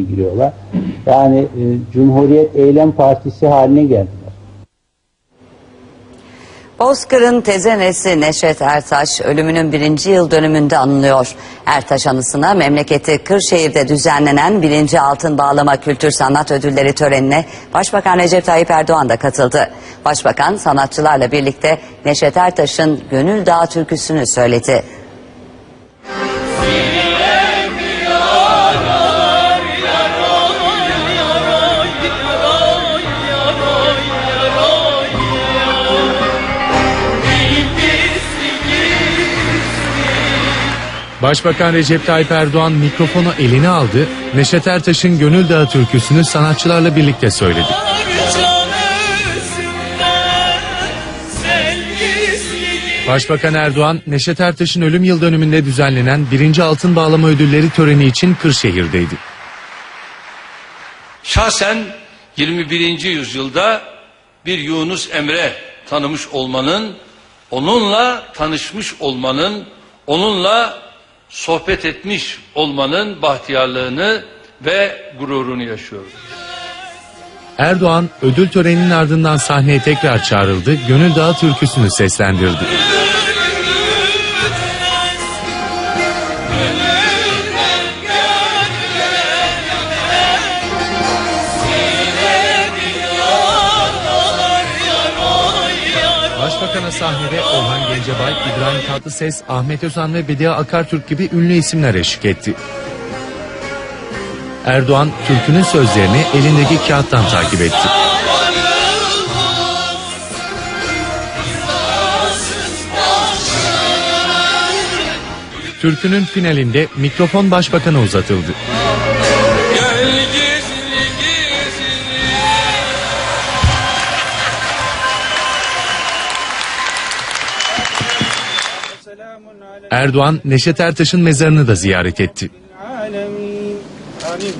giriyorlar. Yani e, Cumhuriyet Eylem Partisi haline geldiler. Bozkır'ın tezenesi Neşet Ertaş ölümünün birinci yıl dönümünde anılıyor. Ertaş anısına memleketi Kırşehir'de düzenlenen birinci altın bağlama kültür sanat ödülleri törenine Başbakan Recep Tayyip Erdoğan da katıldı. Başbakan sanatçılarla birlikte Neşet Ertaş'ın Gönül Dağı türküsünü söyledi. Başbakan Recep Tayyip Erdoğan mikrofonu eline aldı, Neşet Ertaş'ın Gönül Dağı türküsünü sanatçılarla birlikte söyledi. Başbakan Erdoğan, Neşet Ertaş'ın ölüm yıl dönümünde düzenlenen 1. Altın Bağlama Ödülleri töreni için Kırşehir'deydi. şahsen 21. yüzyılda bir Yunus Emre tanımış olmanın, onunla tanışmış olmanın, onunla sohbet etmiş olmanın bahtiyarlığını ve gururunu yaşıyorum. Erdoğan, ödül töreninin ardından sahneye tekrar çağrıldı, Gönül Dağı türküsünü seslendirdi. Başbakan'a sahnede Orhan Gencebay, İbrahim Tatlıses, Ahmet Özan ve Bediye Akartürk gibi ünlü isimler eşlik etti. Erdoğan türkünün sözlerini elindeki kağıttan takip etti. Türkünün finalinde mikrofon başbakana uzatıldı. Erdoğan, Neşet Ertaş'ın mezarını da ziyaret etti. Amin.